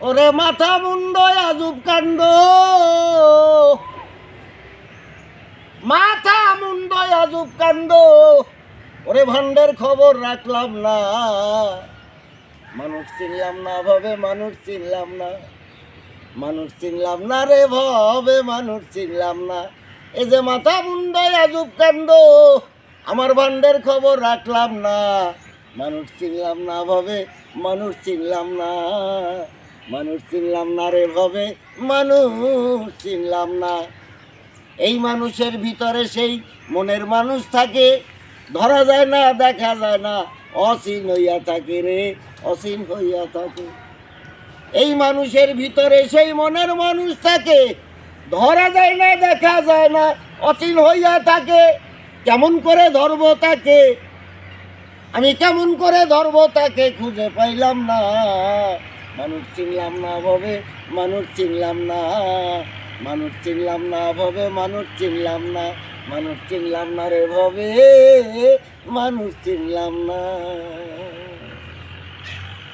ওরে মাথা মুন্ড, আজুব কাণ্ড। মাথা মুন্ড, আজুব কাণ্ড। ওরে ভান্ডের খবর রাখলাম না। মানুষ চিনলাম না, ভাবে মানুষ চিনলাম না। মানুষ চিনলাম না রে, ভবে মানুষ চিনলাম না। এই যে মাথা মুন্ড, আজুব কাণ্ড, আমার ভান্ডের খবর রাখলাম না। মানুষ চিনলাম না, ভাবে মানুষ চিনলাম না। মানুষ চিনলাম না রে ভবে, মানুষ চিনলাম না। এই মানুষের ভিতরে সেই মনের মানুষ থাকে, ধরা যায় না, দেখা যায় না অসীন হইয়া থাকে রে অসীন হইয়া থাকে। এই মানুষের ভিতরে সেই মনের মানুষ থাকে, ধরা যায় না, দেখা যায় না, অচিন হইয়া থাকে, কেমন করে ধরব তাকে? আমি কেমন করে ধরব তাকে খুঁজে পাইলাম না। মানুষ চিনলাম না ভবে, মানুষ চিনলাম না। মানুষ চিনলাম না ভবে, মানুষ চিনলাম না। মানুষ চিনলাম না রে ভবে, মানুষ চিনলাম না।